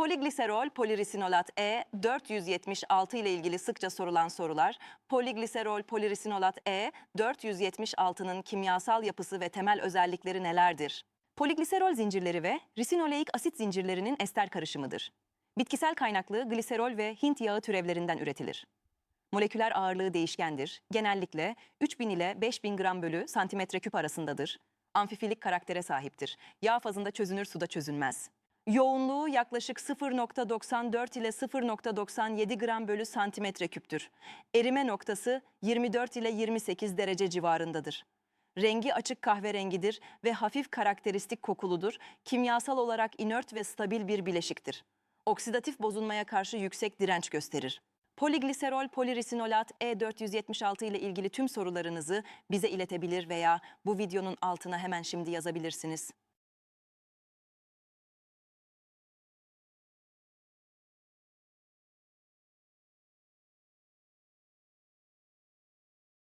Poligliserol polirisinolat E 476 ile ilgili sıkça sorulan sorular. Poligliserol polirisinolat E 476'nın kimyasal yapısı ve temel özellikleri nelerdir? Poligliserol zincirleri ve risinoleik asit zincirlerinin ester karışımıdır. Bitkisel kaynaklı gliserol ve Hint yağı türevlerinden üretilir. Moleküler ağırlığı değişkendir. Genellikle 3000 ile 5000 gram bölü santimetre küp arasındadır. Amfifilik karaktere sahiptir. Yağ fazında çözünür, suda çözünmez. Yoğunluğu yaklaşık 0.94 ile 0.97 gram bölü santimetre küptür. Erime noktası 24 ile 28 derece civarındadır. Rengi açık kahverengidir ve hafif karakteristik kokuludur. Kimyasal olarak inert ve stabil bir bileşiktir. Oksidatif bozulmaya karşı yüksek direnç gösterir. Poligliserol polirisinolat E476 ile ilgili tüm sorularınızı bize iletebilir veya bu videonun altına hemen şimdi yazabilirsiniz.